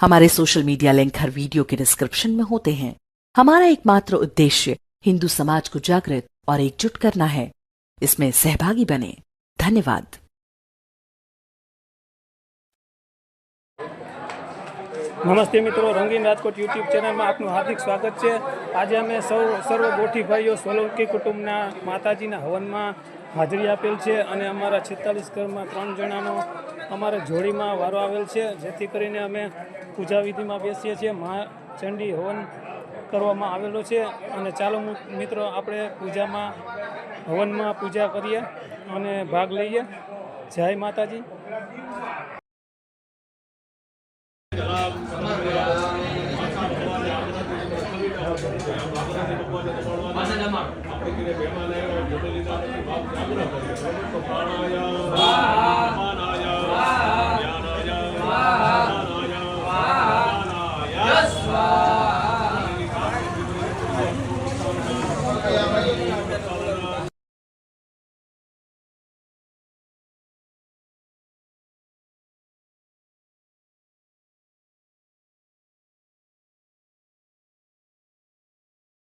हमारे social media link हर video के डिस्क्रिप्शन में होते हैं। हमारा एकमात्र उद्देश्य हिंदू समाज को जागृत और एकजुट करना है। इसमें सहभागी बने। धन्यवाद। નમસ્તે મિત્રો, રંગીન રાજકોટ યુટ્યુબ ચેનલમાં આપનું હાર્દિક સ્વાગત છે. આજે અમે સૌ, સર્વ ગોઠી ભાઈઓ સોલંકી કુટુંબના માતાજીના હવનમાં હાજરી આપેલ છે અને અમારા છેતાલીસ ઘરમાં ત્રણ જણાનો અમારા જોડીમાં વારો આવેલ છે, જેથી કરીને અમે પૂજા વિધિમાં બેસીએ છીએ. મહા ચંડી હવન કરવામાં આવેલો છે અને ચાલો મિત્રો, આપણે પૂજામાં, હવનમાં પૂજા કરીએ અને ભાગ લઈએ. જય માતાજી. આ